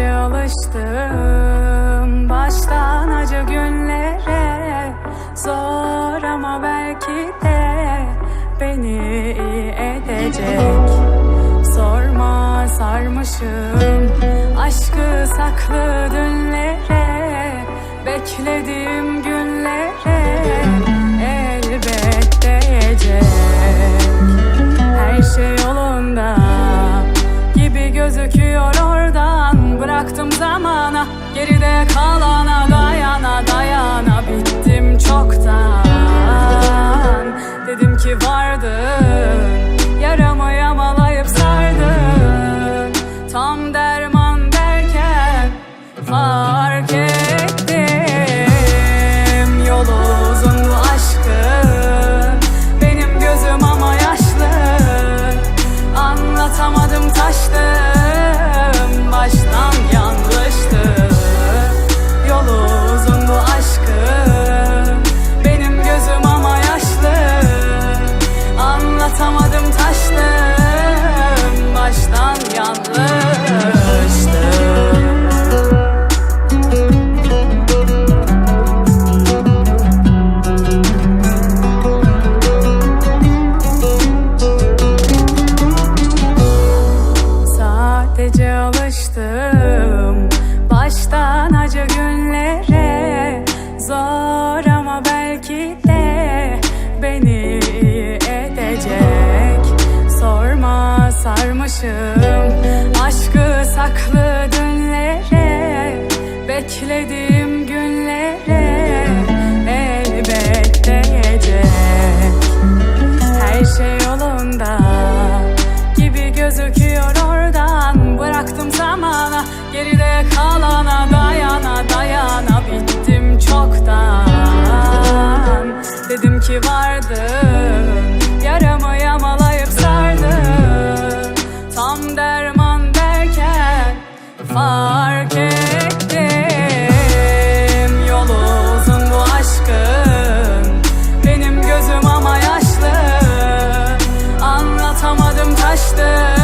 alıştım. Baştan acı günlere Zor ama belki de beni iyi edecek. Sorma sarmışım. Aşkı saklı dünlere Beklediğim günlere elbet değecek Her şey yolunda gibi gözüküyor Bıraktım zamana geride kalana dayana dayana. Bittim çoktan. Dedim ki vardın Anlatamadım taştım sarmışım aşkı saklı dünlere Beklediğim günlere elbet değecek her şey yolunda gibi gözüküyor oradan. Bıraktım zamana geride kalana dayana dayana. Bittim çoktan. Dedim ki vardın understand